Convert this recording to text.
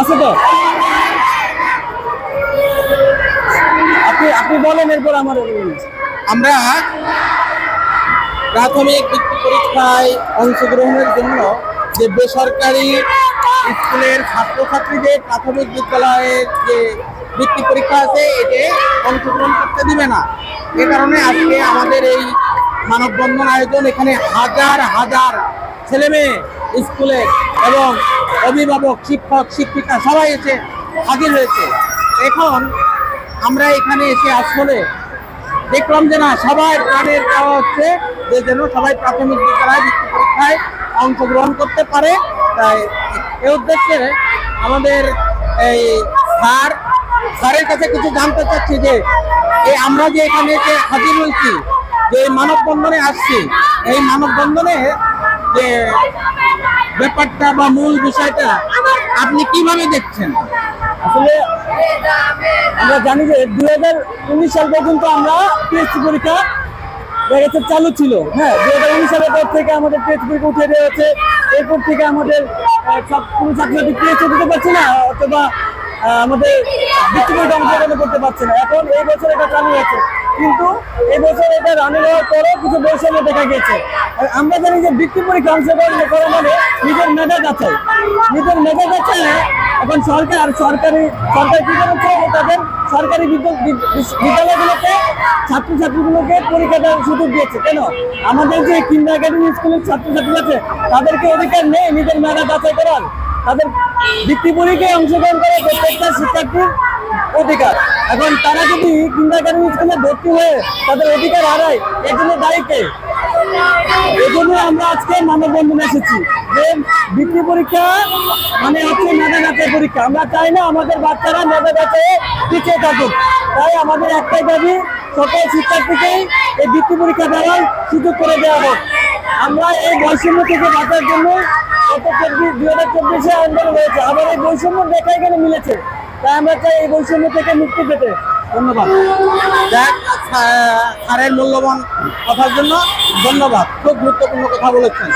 আছে তো। আপনি আপনি বলেন এরপর আমার আমরা প্রাথমিক বৃত্তি পরীক্ষায় অংশগ্রহণের জন্য যে বেসরকারি স্কুলের ছাত্রছাত্রীদের প্রাথমিক বিদ্যালয়ের যে বৃত্তি পরীক্ষা আছে, এতে অংশগ্রহণ করতে দিবে না। এ কারণে আজকে আমাদের এই মানববন্ধন আয়োজন এখানে হাজার হাজার ছেলে মেয়ে স্কুলে এবং অভিভাবক, শিক্ষক, শিক্ষিকা সবাই এসে হাজির হয়েছে। এখন আমরা এখানে এসে আসলে দেখলাম যে না সবাই প্রাণের চাওয়া হচ্ছে যে যেন সবাই প্রাথমিক বিদ্যালয় বৃত্তি পরীক্ষায় অংশগ্রহণ করতে পারে। তাই এ উদ্দেশ্যে আমাদের এই স্যার, স্যারের কাছে কিছু জানতে চাচ্ছি যে, এই আমরা যে এখানে যে হাজির হয়েছি, যে মানববন্ধনে আসছি, এই মানববন্ধনে যে ব্যাপারটা বা মূল বিষয়টা আপনি কীভাবে দেখছেন? আসলে আমরা জানি যে দু হাজার উনিশ সাল পর্যন্ত আমরা পিএসসি পরীক্ষা দেখা চালু ছিল। হ্যাঁ দু হাজার উনিশ সালের পর থেকে আমাদের পিএসসি পরীক্ষা উঠে দেওয়া হচ্ছে এরপর থেকে আমাদের সব কোনো ছাত্রছাত্রী পিএসসি দিতে পারছে না, অথবা আমাদের পরীক্ষা অংশগ্রহণ করতে পারছে না। এখন এই বছর এটা চালু হয়েছে। কিন্তু এই বছর এটা রানিং হওয়ার পরেও কিছু বৈষম্য দেখা গেছে আমরা জানি যে বৃত্তি পরীক্ষা অংশগ্রহণ করা মানে নিজের মেধা যাচাই, নিজের মেধা যাচাই এখন সরকার, সরকারি, সরকার কি করেছে তাদের সরকারি বিদ্যা- বিদ- বিশ- বিদ্যালয়গুলোতে ছাত্রছাত্রীগুলোকে পরীক্ষা দেওয়ার সুযোগ দিয়েছে। কেন? আমাদের যে কিন্ডার গার্ডেন স্কুলের ছাত্রছাত্রী আছে, তাদেরকে অধিকার নেই নিজের মেধা যাচাই করার। তাদের বৃত্তি পরীক্ষায় অংশগ্রহণ করে প্রত্যেকটা শিক্ষার্থীর অধিকার? এখন তারা যদি কিন্ডার গার্ডেন স্কুলে ভর্তি হয়ে তাদের অধিকার হারায়, এর জন্য দায়ী কে? এই জন্য আমরা আজকে মানববন্ধনে এসেছি যে বৃত্তি পরীক্ষা মানে হচ্ছে মেধা যাচাই পরীক্ষা। আমরা চাই না আমাদের বাচ্চারা মেধা যাচাইয়ে পিছিয়ে থাকুক। তাই আমাদের একটাই দাবি, সকল শিক্ষার্থীকেই এই বৃত্তি পরীক্ষা দেওয়ার সুযোগ করে দেওয়া হোক। আমরা এই বৈষম্য থেকে বাঁচার জন্য গত চব্বিশ দুই হাজার চব্বিশে আন্দোলন হয়েছে। আবার এই বৈষম্য দেখা এখানে মিলেছে। তাই আমরা চাই এই বৈষম্য থেকে মুক্তি পেতে। ধন্যবাদ। যাক স্যারের মূল্যবান কথার জন্য ধন্যবাদ। খুব গুরুত্বপূর্ণ কথা বলেছেন।